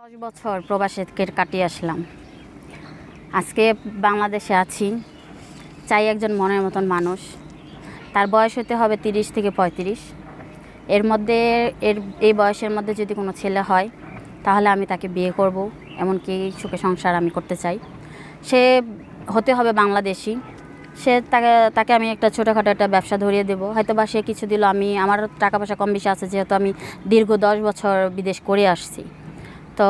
দশ বছর প্রবাসে কাটিয়ে আসলাম। আজকে বাংলাদেশে আছি, চাই একজন মনের মতন মানুষ। তার বয়স হতে হবে তিরিশ থেকে পঁয়ত্রিশ। এর মধ্যে, এর, এই বয়সের মধ্যে যদি কোনো ছেলে হয়, তাহলে আমি তাকে বিয়ে করব, এমনকি সুখে সংসার আমি করতে চাই। সে হতে হবে বাংলাদেশি। সে তাকে তাকে আমি একটা ছোটোখাটো একটা ব্যবসা ধরিয়ে দেবো। হয়তো বা সে কিছু দিল, আমি, আমার টাকা পয়সা কম বেশি আছে, যেহেতু আমি দীর্ঘ দশ বছর বিদেশ করে আসছি। তো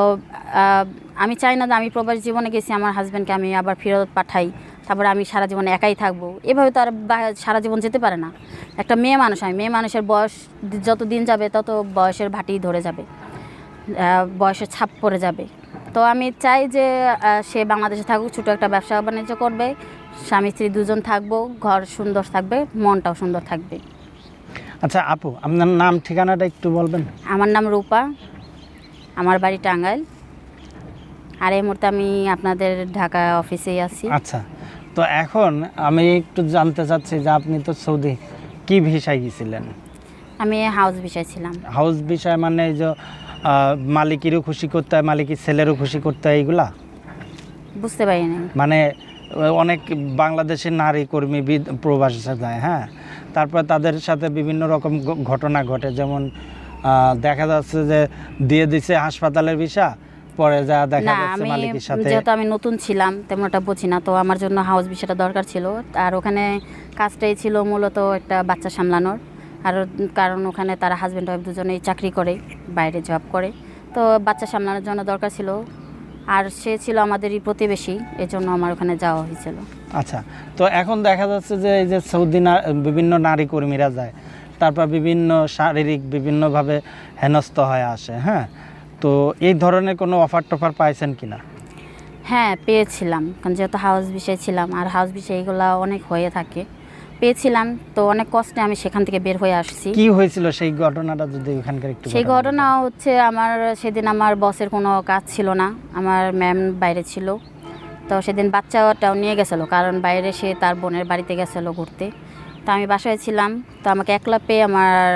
আমি চাই না যে আমি প্রবাস জীবনে গেছি আমার হাজব্যান্ডকে আমি আবার ফেরত পাঠাই তারপরে আমি সারা জীবন একাই থাকব। এভাবে তো আর সারা জীবন যেতে পারে না। একটা মেয়ে মানুষ আমি মেয়ে মানুষের বয়স যত দিন যাবে তত বয়সের ভাটি ধরে যাবে বয়সের ছাপ পড়ে যাবে। তো আমি চাই যে সে বাংলাদেশে থাকুক ছোটো একটা ব্যবসা বাণিজ্য করবে স্বামী স্ত্রী দুজন থাকব ঘর সুন্দর থাকবে মনটাও সুন্দর থাকবে। আচ্ছা আপু আপনার নাম ঠিকানাটা একটু বলবেন? আমার নাম রূপা আমার বাড়ি টাঙ্গাইল। আর এই মুহূর্তে আমি আপনাদের ঢাকা অফিসেই আছি। আচ্ছা তো এখন আমি একটু জানতে চাচ্ছি যে আপনি তো সৌদি কি ভিসায় গেছিলেন আমি হাউস ভিসায় ছিলাম। হাউস বিষয় মানে এই যে মালিকেরও খুশি করতে হয় মালিকের ছেলেরও খুশি করতে হয় এইগুলা বুঝতে পারি না মানে অনেক বাংলাদেশের নারী কর্মী প্রবাসে যায় হ্যাঁ? তারপর তাদের সাথে বিভিন্ন রকম ঘটনা ঘটে যেমন দেখা যাচ্ছে যে দিয়ে দিছে হাসপাতালের ভিসা পরে যা দেখা যাচ্ছে মালিকের সাথে যেহেতু আমি নতুন ছিলাম তেমন একটা বুঝি না তো আমার জন্য হাউস বিষয়টা দরকার ছিল। আর ওখানে কাজটাই ছিল মূলত একটা বাচ্চা সামলানোর আর কারণ ওখানে তারা হাজব্যান্ড ওয়াইফ দুজনেই চাকরি করে বাইরে জব করে। তো বাচ্চা সামলানোর জন্য দরকার ছিল। আর সে ছিল আমাদেরই প্রতিবেশী এজন্য আমার ওখানে যাওয়া হয়েছিল। আচ্ছা তো এখন দেখা যাচ্ছে যে এই যে সৌদি বিভিন্ন নারী কর্মীরা যায় তারপর বিভিন্ন শারীরিক বিভিন্নভাবে হেনস্থ হয়ে আসে হ্যাঁ? তো এই ধরনের কোনো অফার টফার পাইছেন কি না হ্যাঁ পেয়েছিলাম। কারণ যেহেতু হাউস বিষয় ছিলাম আর হাউস বিষয় এগুলো অনেক হয়ে থাকে। পেয়েছিলাম তো অনেক কষ্টে আমি সেখান থেকে বের হয়ে আসছি। কি হয়েছিল সেই ঘটনাটা যদি ওখানকার একটু সেই ঘটনা হচ্ছে আমার সেদিন আমার বসের কোনো কাজ ছিল না। আমার ম্যাম বাইরে ছিল। তো সেদিন বাচ্চাটাও নিয়ে গেছিল কারণ বাইরে সে তার বোনের বাড়িতে গেছিল ঘুরতে। আমি বাসায় ছিলাম তো আমাকে একলা পেয়ে আমার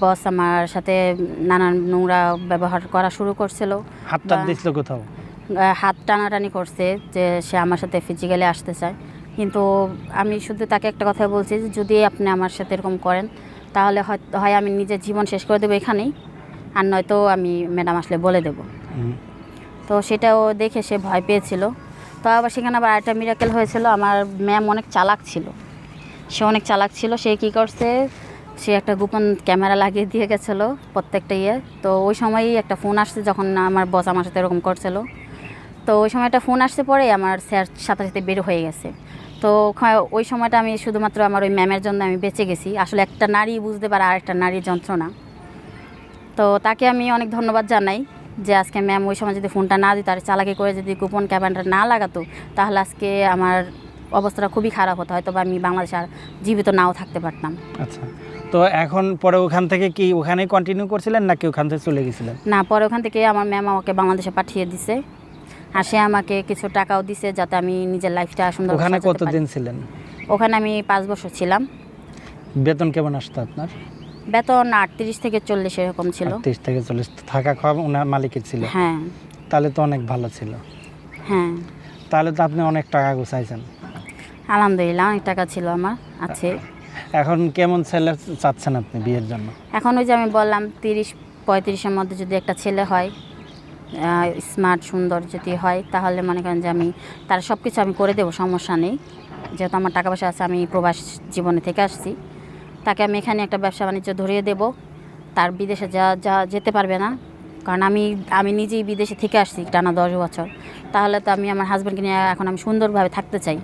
বস আমার সাথে নানান নোংরা ব্যবহার করা শুরু করছিল। হাতটা বা- দিছিল কোথাও? হাত টানাটানি করছে যে সে আমার সাথে ফিজিক্যালি আসতে চায়। কিন্তু আমি শুধু তাকে একটা কথা বলছি যে যদি আপনি আমার সাথে এরকম করেন তাহলে হয়- হয় আমি নিজের জীবন শেষ করে দেবো এখানেই। আর নয়তো আমি ম্যাডাম আসলে বলে দেবো। তো সেটাও দেখে সে ভয় পেয়েছিল। তো আবার সেখানে আবার আরেকটা মিরাকেল হয়েছিল। আমার ম্যাম অনেক চালাক ছিল। সে অনেক চালাক ছিল, সে কী করছে? সে একটা গোপন ক্যামেরা লাগিয়ে দিয়ে গেছিল প্রত্যেকটা ইয়ে। তো ওই সময়ই একটা ফোন আসছে যখন আমার বস আমার সাথে এরকম করছিল। তো ওই সময় একটা ফোন আসতে পরে আমার স্যার সাথে সাথে বের হয়ে গেছে। তো ওই সময়টা আমি শুধুমাত্র আমার ওই ম্যামের জন্য আমি বেঁচে গেছি। আসলে একটা নারী বুঝতে পারে আর একটা নারীর যন্ত্রণা। তো তাকে আমি অনেক ধন্যবাদ জানাই যে আজকে ম্যাম ওই সময় যদি ফোনটা না দিত, আর চালাকি করে যদি গোপন ক্যামেরাটা না লাগাতো, তাহলে আজকে আমার অবস্থাটা খুবই খারাপ হতো হয়তো বা আমি বাংলাদেশে আর জীবিত নাও থাকতে পারতাম। আচ্ছা তো এখন পরে ওখান থেকে কি ওখানেই কন্টিনিউ করছিলেন নাকি ওখান থেকে চলে গেছিলেন? না পরে ওখান থেকে আমার ম্যাম আমাকে বাংলাদেশে পাঠিয়ে দিছে আর সে আমাকে কিছু টাকাও দিছে যাতে আমি নিজের লাইফটা সুন্দর ওখানে। কতদিন ছিলেন? ওখানে আমি পাঁচ বছর ছিলাম। বেতন কেমন আসতো আপনার? বেতন আটত্রিশ থেকে চল্লিশ এরকম ছিল। তিরিশ থেকে চল্লিশ থাকা খাওয়া ওনার মালিকের ছিল। হ্যাঁ। তাহলে তো অনেক ভালো ছিল। হ্যাঁ। তাহলে তো আপনি অনেক টাকা গুছাইছেন। আলহামদুলিল্লাহ অনেক টাকা ছিল আমার আছে। এখন কেমন ছেলে চাচ্ছেন আপনি বিয়ের জন্য? এখন ওই যে আমি বললাম তিরিশ পঁয়ত্রিশের মধ্যে যদি একটা ছেলে হয় স্মার্ট সুন্দর যদি হয় তাহলে মনে করেন যে আমি তার সব কিছু আমি করে দেবো সমস্যা নেই। যেহেতু আমার টাকা পয়সা আছে আমি প্রবাস জীবনে থেকে আসছি। তাকে আমি এখানে একটা ব্যবসা বাণিজ্য ধরিয়ে দেব। তার বিদেশে যা যা যেতে পারবে না কারণ আমি আমি নিজেই বিদেশে থেকে আসছি টানা দশ বছর। তাহলে তো আমি আমার হাজব্যান্ডকে নিয়ে এখন আমি সুন্দরভাবে থাকতে চাই।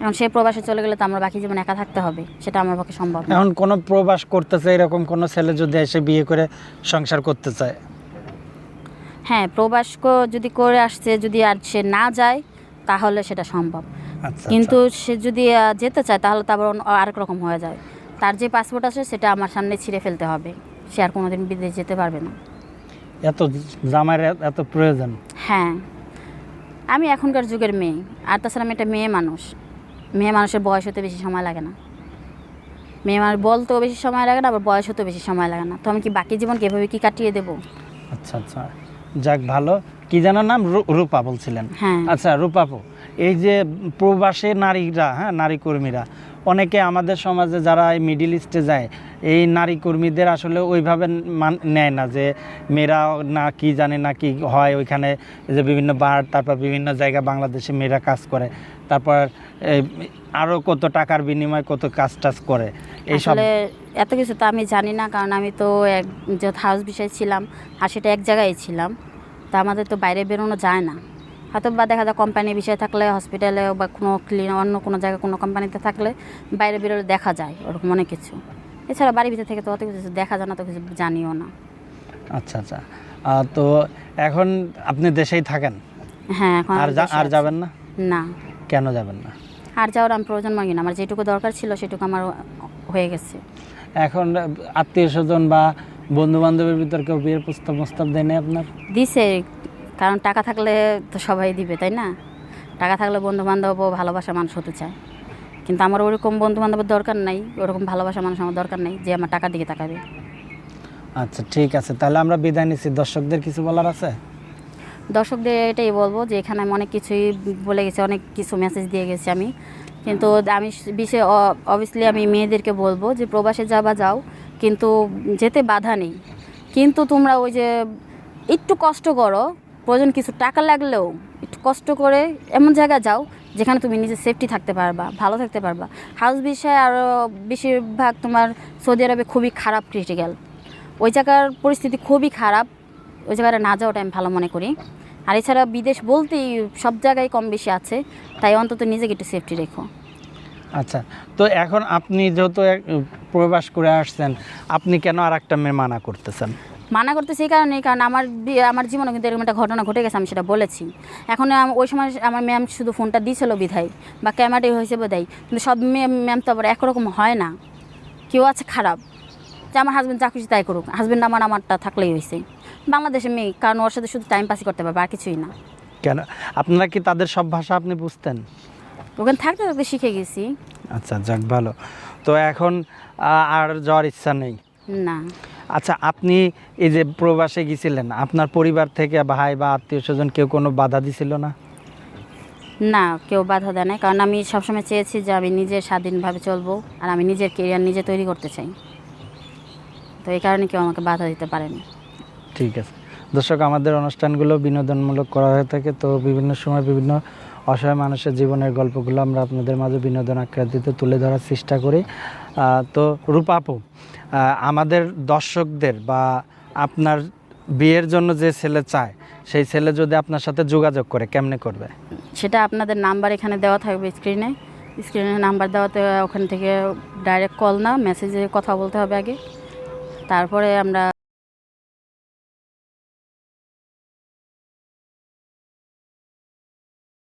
এখন সে প্রবাসে চলে গেলে তো আমরা বাকি জীবন একা থাকতে হবে সেটা আমার পক্ষে সম্ভব না। এখন কোনো প্রবাস করতে করতেছে এরকম কোনো ছেলে যদি এসে বিয়ে করে সংসার করতে চায়? হ্যাঁ প্রবাস ক- যদি করে আসছে যদি আর সে না যায় তাহলে সেটা সম্ভব। আচ্ছা কিন্তু সে যদি আহ, যেতে চায় তাহলে তো আবার অন্য- আরেক রকম হয়ে যায়। তার যে পাসপোর্ট আছে সেটা আমার সামনে ছিঁড়ে ফেলতে হবে। সে আর কোনোদিন বিদেশ যেতে পারবে না। আচ্ছা। এত এত- এত প্রয়োজন। হ্যাঁ। আমি এখনকার যুগের মেয়ে আর তাছাড়া আমি একটা মেয়ে মানুষ। মেয়ে মানুষের বয়স হতে বেশি সময় লাগে না। মেয়ে মানুষ বলতেও বেশি সময় লাগে না আবার বয়স হতেও বেশি সময় লাগে না। তো আমি কি বাকি জীবন কীভাবে কি কাটিয়ে দেবো? আচ্ছা আচ্ছা। যাক ভালো। কি যেন নাম? রূপা বলছিলেন। হ্যাঁ। আচ্ছা রূপাপু এই যে প্রবাসী নারীরা হ্যাঁ নারী কর্মীরা অনেকে আমাদের সমাজে যারা এই মিডিল ইস্টে যায় এই নারী কর্মীদের আসলে ওইভাবে মান নেয় না যে মেয়েরা না কি জানে না কি হয়। ওইখানে যে বিভিন্ন বার তারপর বিভিন্ন জায়গায় বাংলাদেশে মেয়েরা কাজ করে। তারপর আরও কত টাকার বিনিময়ে কত কাজ টাজ করে? এইসব আসলে এত কিছু তো আমি জানি না কারণ আমি তো এক হাউস বিষয় ছিলাম আর সেটা এক জায়গায় ছিলাম। তা আমাদের তো বাইরে বেরোনো যায় না। হয়তো বা দেখা যায় কোম্পানির বিষয় থাকলে হসপিটালে বা কোনো ক্লিন অন্য কোনো জায়গায় কোনো কোম্পানিতে থাকলে বাইরে বেরোলে দেখা যায় ওরকম অনেক কিছু। এছাড়া বাড়ির ভিতরে থেকে তো অত কিছু দেখা যায় না তো কিছু জানিও না। আচ্ছা আচ্ছা। তো এখন আপনি দেশেই থাকেন? হ্যাঁ এখন আর। যাবেন না? না। কেন যাবেন না? আর যাওয়ার আমি প্রয়োজন মাগি না। আমার যেটুকু দরকার ছিল সেটুকু আমার হয়ে গেছে। এখন আত্মীয় স্বজন বা বন্ধু বান্ধবের ভিতর কেউ বিয়ের প্রস্তাব প্রস্তাব দেয় নাই আপনার? দিছে কারণ টাকা থাকলে তো সবাই দিবে তাই না? টাকা থাকলে বন্ধু বান্ধব ও ভালোবাসা মানুষ হতে চায়। কিন্তু আমার ওরকম বন্ধু বান্ধবের দরকার নাই ওরকম ভালোবাসা মানুষ আমার দরকার নেই যে আমার টাকার দিকে তাকাবে। আচ্ছা ঠিক আছে। তাহলে আমরা বিদায় নিচ্ছি। দর্শকদের কিছু বলার আছে? দর্শকদের এটাই বলব যে এখানে আমি অনেক কিছুই বলে গেছি, অনেক কিছু মেসেজ দিয়ে গেছি আমি। কিন্তু আমি বিশেষ অবভিয়াসলি আমি মেয়েদেরকে বলব যে প্রবাসে যাবা যাও, কিন্তু যেতে বাধা নেই। কিন্তু তোমরা ওই যে একটু কষ্ট করো, প্রয়োজন কিছু টাকা লাগলেও একটু কষ্ট করে এমন জায়গায় যাও যেখানে তুমি নিজে সেফটি থাকতে পারবা, ভালো থাকতে পারবা। হাউস বিষয়ে আরও বেশিরভাগ তোমার সৌদি আরবে খুবই খারাপ ক্রিটিক্যাল ওই জায়গার পরিস্থিতি খুবই খারাপ। ওই জায়গাটা না যাওয়াটা আমি ভালো মনে করি। আর এছাড়া বিদেশ বলতেই সব জায়গায় কম বেশি আছে তাই অন্তত নিজেকে একটু সেফটি রেখো। আচ্ছা তো এখন আপনি যেহেতু প্রবাস করে আসছেন আপনি কেন আর একটা মেয়ে মানা করতেছেন? মানা করতে সেই কারণে কারণ আমার আমার জীবনে কিন্তু এরকম একটা ঘটনা ঘটে গেছে আমি সেটা বলেছি। এখন ওই সময় আমার ম্যাম শুধু ফোনটা দিয়েছিল বিধায় বা ক্যামেরাটাই হয়েছে বোধহয় কিন্তু সব ম্যাম তো আবার একরকম হয় না। কেউ আছে খারাপ যে আমার হাজব্যান্ড যা খুশি তাই করুক হাজব্যান্ড আমার আমারটা থাকলেই হয়েছে বাংলাদেশে মেয়ে কারণ ওর সাথে শুধু টাইম পাসই করতে পারবে আর কিছুই না। কেন? আপনারা কি তাদের সব ভাষা আপনি বুঝতেন? ওখানে থাকতে থাকতে শিখে গেছি। আচ্ছা যাক ভালো। তো এখন আর যাওয়ার ইচ্ছা নেই? না। আচ্ছা আপনি এই যে প্রবাসে গিয়েছিলেন আপনার পরিবার থেকে ভাই বা আত্মীয় স্বজন কেউ কোনো বাধা দিছিল না? না কেউ বাধা দেয় না কারণ আমি সবসময় চেয়েছি যে আমি নিজে স্বাধীনভাবে চলবো আর আমি নিজের কেরিয়ার নিজে তৈরি করতে চাই। তো এই কারণে কেউ আমাকে বাধা দিতে পারেনি। ঠিক আছে। দর্শক, আমাদের অনুষ্ঠানগুলো বিনোদনমূলক করা হয়ে থাকে, তো বিভিন্ন সময় বিভিন্ন অসহায় মানুষের জীবনের গল্পগুলো আমরা আপনাদের মাঝে বিনোদন আকৃতিতে তুলে ধরার চেষ্টা করি। তো রূপাপু আমাদের দর্শকদের বা আপনার বিয়ের জন্য যে ছেলে চায়, সেই ছেলে যদি আপনার সাথে যোগাযোগ করে, কেমনে করবে? সেটা আপনাদের নাম্বার এখানে দেওয়া থাকবে স্ক্রিনে স্ক্রিনে নাম্বার দেওয়াতে ওখান থেকে ডাইরেক্ট কল না মেসেজে কথা বলতে হবে আগে। তারপরে আমরা